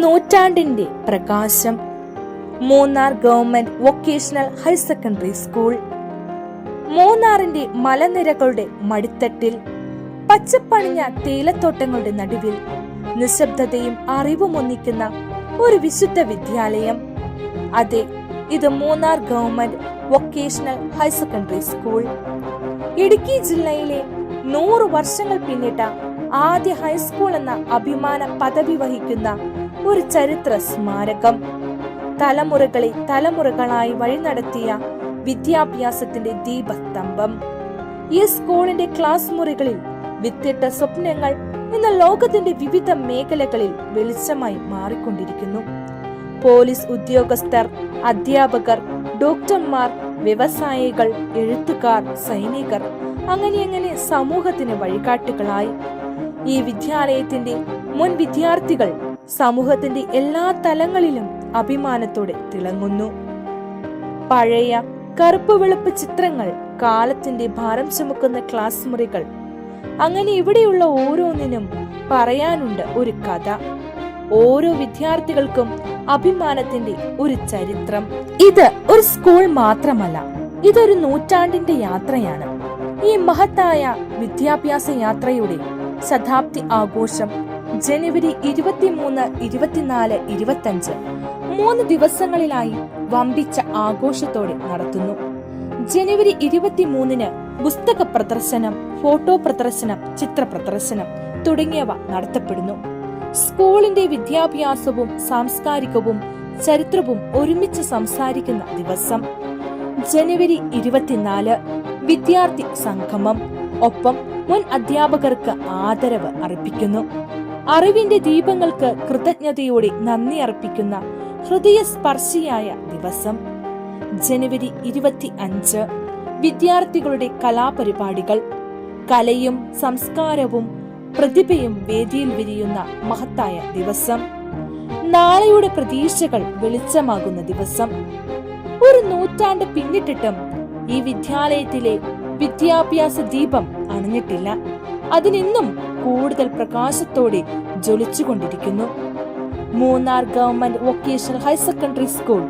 നൂറ്റാണ്ടിന്റെ പ്രകാശം. Munnar government vocational higher secondary school. മൂന്നാറിന്റെ മലനിരകളുടെ മടിത്തട്ടിൽ പച്ചപ്പണിഞ്ഞ തേയിലത്തോട്ടങ്ങളുടെ നടുവിൽ നിശബ്ദതയും അറിവും ഒന്നിക്കുന്ന ഒരു വിശുദ്ധ വിദ്യാലയം. അതെ ഇത് Munnar government vocational higher secondary school. Idukki ജില്ലയിലെ നൂറ് വർഷങ്ങൾ പിന്നിട്ട ആദ്യ ഹൈസ്കൂൾ എന്ന അഭിമാന പദവി വഹിക്കുന്ന ഒരു ചരിത്ര സ്മാരകം. തലമുറകളെ തലമുറകളായി വഴി നടത്തിയ വിദ്യാഭ്യാസത്തിന്റെ ദീപസ്തംഭം. ഈ സ്കൂളിന്റെ ക്ലാസ് മുറികളിൽ വിത്തിട്ട സ്വപ്നങ്ങൾ ഇന്ന് ലോകത്തിന്റെ വിവിധ മേഖലകളിൽ വെളിച്ചമായി മാറിക്കൊണ്ടിരിക്കുന്നു. പോലീസ് ഉദ്യോഗസ്ഥർ അധ്യാപകർ ഡോക്ടർമാർ വ്യവസായികൾ എഴുത്തുകാർ സൈനികർ അങ്ങനെ അങ്ങനെ സമൂഹത്തിന് വഴികാട്ടുകളായി. ഈ വിദ്യാലയത്തിന്റെ മുൻ വിദ്യാർത്ഥികൾ സമൂഹത്തിന്റെ എല്ലാ തലങ്ങളിലും അഭിമാനത്തോടെ തിളങ്ങുന്നു. പഴയ കറുപ്പ് വെളുപ്പ് ചിത്രങ്ങൾ കാലത്തിന്റെ ഭാരം ചുമക്കുന്ന ക്ലാസ് മുറികൾ. അങ്ങനെ ഇവിടെയുള്ള ഓരോന്നിനും പറയാനുണ്ട് ഒരു കഥ. ഓരോ വിദ്യാർത്ഥികൾക്കും അഭിമാനത്തിന്റെ ഒരു ചരിത്രം. ഇത് ഒരു സ്കൂൾ മാത്രമല്ല ഇതൊരു നൂറ്റാണ്ടിന്റെ യാത്രയാണ്. ഈ മഹത്തായ വിദ്യാഭ്യാസ യാത്രയുടെ ശതാബ്ദി ആഘോഷം ജനുവരി ഇരുപത്തിമൂന്ന് ഇരുപത്തിനാല് ഇരുപത്തഞ്ച്. മൂന്ന് ദിവസങ്ങളിലായി വമ്പിച്ച ആഘോഷത്തോടെ നടത്തുന്നു. ജനുവരി ഇരുപത്തിമൂന്നിന് പുസ്തക പ്രദർശനം ഫോട്ടോ പ്രദർശനം ചിത്ര പ്രദർശനം തുടങ്ങിയവ നടത്തപ്പെടുന്നു. സ്കൂളിന്റെ വിദ്യാഭ്യാസവും സാംസ്കാരികവും ചരിത്രവും ഒരുമിച്ച് സംസാരിക്കുന്ന ദിവസം. ജനുവരി ഇരുപത്തിനാല് വിദ്യാർത്ഥി സംഗമം. ഒപ്പം മുൻ അധ്യാപകർക്ക് ആദരവ് അർപ്പിക്കുന്നു. അറിവിന്റെ ദീപങ്ങൾക്ക് കൃതജ്ഞതയോടെ നന്ദി അർപ്പിക്കുന്ന ഹൃദയസ്പർശിയായ ദിവസം. ജനുവരി ഇരുപത്തി അഞ്ച് വിദ്യാർത്ഥികളുടെ കലാപരിപാടികൾ. കലയും സംസ്കാരവും പ്രതിഭയും വേദിയിൽ വിരിയുന്ന മഹത്തായ ദിവസം. നാളെയുടെ പ്രതീക്ഷകൾ വെളിച്ചമാകുന്ന ദിവസം. ഒരു നൂറ്റാണ്ട് പിന്നിട്ടിട്ടും ഈ വിദ്യാലയത്തിലെ വിദ്യാഭ്യാസ ദീപം അണഞ്ഞിട്ടില്ല. അതിനിന്നും കൂടുതൽ പ്രകാശത്തോടെ ജ്വലിച്ചുകൊണ്ടിരിക്കുന്നു. Munnar government vocational higher secondary school.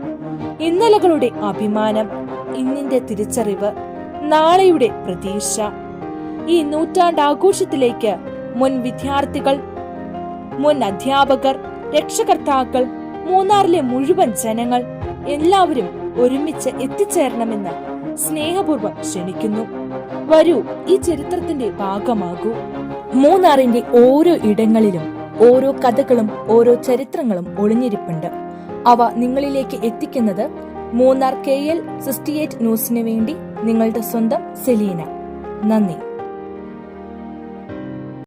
ഇന്നലകളുടെ അഭിമാനം ഇന്നിന്റെ തിരിച്ചറിവ് നാളെയുടെ പ്രതീക്ഷ. ഈ നൂറ്റാണ്ടാഘോഷത്തിലേക്ക് മുൻ വിദ്യാർത്ഥികൾ മുൻ അധ്യാപകർ രക്ഷകർത്താക്കൾ മൂന്നാറിലെ മുഴുവൻ ജനങ്ങൾ എല്ലാവരും ഒരുമിച്ച് എത്തിച്ചേരണമെന്ന് സ്നേഹപൂർവം ക്ഷണിക്കുന്നു. വരൂ ഈ ചരിത്രത്തിന്റെ ഭാഗമാകൂ. മൂന്നാറിന്റെ ഓരോ ഇടങ്ങളിലും ഓരോ കഥകളും ഓരോ ചരിത്രങ്ങളും ഒളിഞ്ഞിരിപ്പുണ്ട്. അവ നിങ്ങളിലേക്ക് എത്തിക്കുന്നത് Munnar K L sixty eight ന്യൂസിന് വേണ്ടി നിങ്ങളുടെ സ്വന്തം സെലീന. നന്ദി.